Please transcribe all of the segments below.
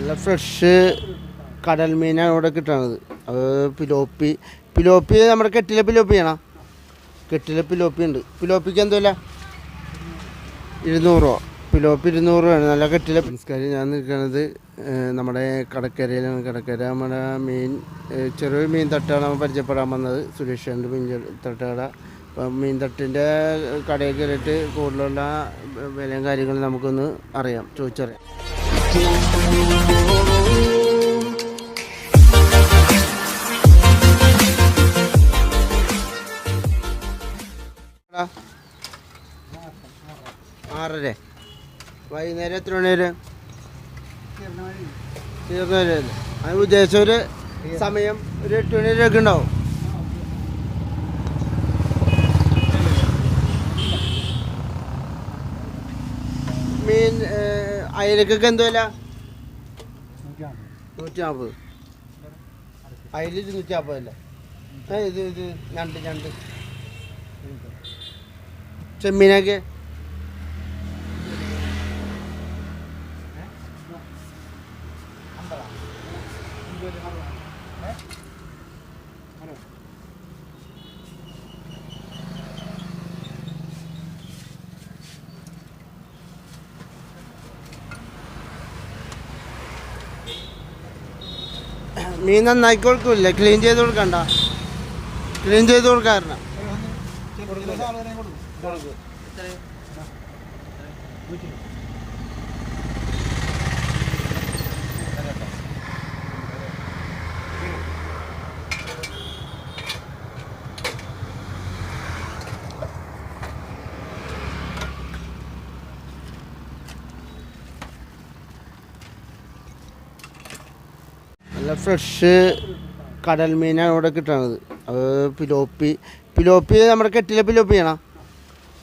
നല്ല ഫ്രഷ് കടൽ മീനാണ് ഇവിടെ കിട്ടണത്. അത് പിലോപ്പി പിലോപ്പി നമ്മുടെ കെട്ടിലെ പിലോപ്പിയാണോ കെട്ടിലെ പിലോപ്പി ഉണ്ട്. പിലോപ്പിക്ക് എന്തല്ല ഇരുന്നൂറ് രൂപ. പിലോപ്പി ഇരുന്നൂറ് രൂപയാണ്. നല്ല കെട്ടിലെ നമസ്കാരം. ഞാൻ നിൽക്കുന്നത് നമ്മുടെ കടക്കരയിലാണ്. കടക്കര നമ്മുടെ മീൻ ചെറിയൊരു മീൻ തട്ടാണ് പരിചയപ്പെടാൻ വന്നത്. സുരേഷന്റെ മീൻ തട്ടുകട അപ്പം മീൻ തട്ടിന്റെ കടയിൽ കയറിയിട്ട് കൂടുതലുള്ള വിലയും കാര്യങ്ങളും നമുക്കൊന്ന് അറിയാം ചോദിച്ചറിയാം. ആറര. വൈകുന്നേരം എത്ര മണി വരെ? തീർന്നു വരെ. അത് ഉദ്ദേശം ഒരു സമയം ഒരു എട്ട് മണി വരെയൊക്കെ ഉണ്ടാവും മീൻ ഏഹ്, അയലക്കൊക്കെ എന്ത് വില? നൂറ്റി നാൽപ്പത് അയല ഇരുന്നൂറ്റി നാൽപ്പതല്ല ഇത് ഇത് ഞണ്ട് ഞണ്ട് ചെമ്മീനൊക്കെ? മീൻ നന്നാക്കി കൊടുക്കൂല്ലേ ക്ലീൻ ചെയ്ത് കൊടുക്കണ്ട ക്ലീൻ ചെയ്ത് കൊടുക്കാറുണ്ട് നല്ല ഫ്രഷ് കടൽ മീനാണ് ഇവിടെ കിട്ടണത്. അത് പിലോപ്പി പിലോപ്പി നമ്മുടെ കെട്ടിലെ പിലോപ്പിയാണോ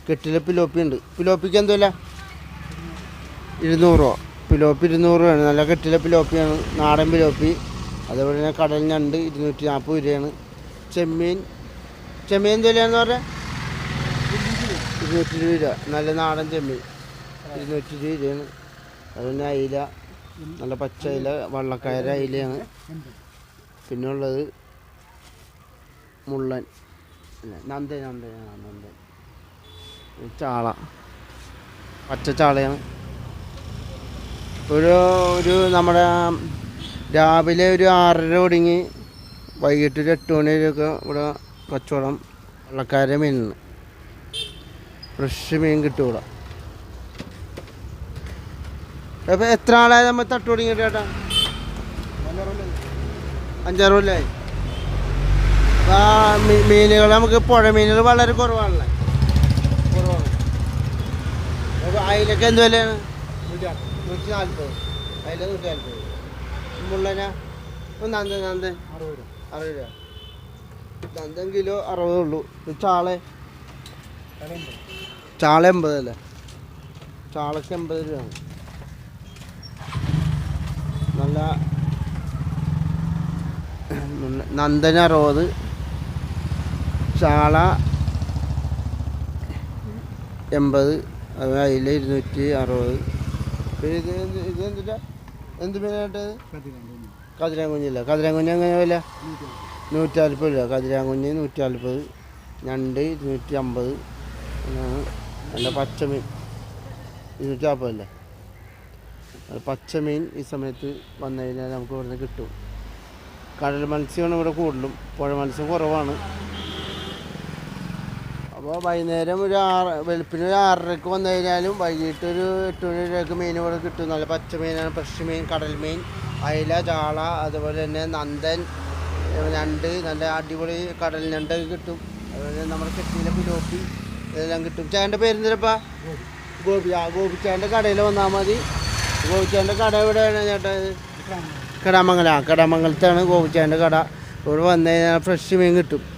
കെട്ടിലെ പിലോപ്പി ഉണ്ട്. പിലോപ്പിക്ക് എന്തുമില്ല രൂപ. പിലോപ്പി ഇരുന്നൂറ് രൂപയാണ്. നല്ല കെട്ടിലെ പിലോപ്പിയാണ്. നാടൻ പിലോപ്പി. അതേപോലെ തന്നെ കടൽ ഞണ്ട് ഇരുന്നൂറ്റി നാൽപ്പത് രൂപയാണ്. ചെമ്മീൻ. ചെമ്മീൻ എന്ത് വിലയാണെന്ന് പറഞ്ഞാൽ ഇരുന്നൂറ്റി ഇരുപത് രൂപ. നല്ല നാടൻ ചെമ്മീൻ. ഇരുന്നൂറ്റി ഇരുപത് രൂപയാണ്. അതുപോലെ അയില. നല്ല പച്ച ഇല വള്ളക്കയര ഇലയാണ്. പിന്നെ ഉള്ളത് മുള്ളൻ നന്ദ നന്ദ നന്ദ ചാള. പച്ച ചാളയാണ്. ഒരു ഒരു നമ്മുടെ രാവിലെ ഒരു ആറര ഒടുങ്ങി വൈകിട്ട് ഒരു എട്ട് മണി ഇവിടെ കച്ചവടം വള്ളക്കാരെ മീനിന്. ഫ്രഷ് മീൻ കിട്ടും എത്ര ആളായി നമ്മൾ തട്ട് തുടങ്ങിയിട്ട് ചേട്ടാ? അഞ്ചാറ് കൊല്ലായി. ആ മീനുകൾ നമുക്ക് പുഴ മീനുകൾ വളരെ കുറവാണല്ലേ? കുറവാണ്. അയിലൊക്കെ എന്ത് വിലയാണ്? നൂറ്റി നാൽപ്പത് അതിലെ നൂറ്റി നാൽപ്പത് മുള്ളന നന്ദൻ നന്ദൻ അറുപത് രൂപ. നന്ദൻ കിലോ അറുപതേ ഉള്ളൂ. ചാളെ ചാള ചാള എൺപതല്ലേ? ചാളക്ക് എൺപത് രൂപയാണ്. നല്ല നന്ദന റോഡ് ചാള എൺപത് അത് അതിൽ ഇരുന്നൂറ്റി അറുപത്. പിന്നെ ഇത് ഇത് എന്തിട്ടാ എന്ത് മീനായിട്ടത് കതിരാങ്കുഞ്ഞില്ല കതിരാങ്കുഞ്ഞ് എങ്ങനെ വില? നൂറ്റി നാൽപ്പത് രൂപ. കതിരാങ്കുഞ്ഞ് നൂറ്റി നാൽപ്പത് ഞണ്ട് ഇരുന്നൂറ്റി അമ്പത് അങ്ങനെയാണ് നല്ല പച്ചമീൻ. ഇരുന്നൂറ്റി നാൽപ്പതല്ലേ അത് പച്ചമീൻ ഈ സമയത്ത് വന്നു കഴിഞ്ഞാൽ നമുക്ക് ഇവിടുന്ന് കിട്ടും. കടൽ മത്സ്യമാണ് ഇവിടെ കൂടുതലും. പുഴ മത്സ്യം കുറവാണ്. അപ്പോൾ വൈകുന്നേരം ഒരു ആറ് വെളുപ്പിന് ഒരു ആറരക്ക് വന്നു കഴിഞ്ഞാലും വൈകിട്ട് ഒരു എട്ട് മണി വരെയൊക്കെ മീൻ ഇവിടെ കിട്ടും. നല്ല പച്ചമീനാണ് ഫ്രഷ് മീൻ കടൽ മീൻ അയില ചാള അതുപോലെ തന്നെ നന്ദൻ ഞണ്ട് നല്ല അടിപൊളി കടൽ ഞണ്ടൊക്കെ കിട്ടും. അതുപോലെ നമ്മുടെ കെട്ടിയിലെ പിലോപ്പി ഇതെല്ലാം കിട്ടും. ചേട്ടന്റെ പേരെന്തിനപ്പാ ഗോപി. ആ ഗോപി ചേട്ടന്റെ കടയിൽ വന്നാൽ മതി. ഗോപിച്ചാന്റെ കട എവിടെയാണ് ചേട്ടാ കടാമംഗലം. കടാമംഗലത്താണ് ഗോപിച്ചാന്റെ കട. ഇവിടെ വന്നു കഴിഞ്ഞാൽ ഫ്രഷ് മീൻ കിട്ടും.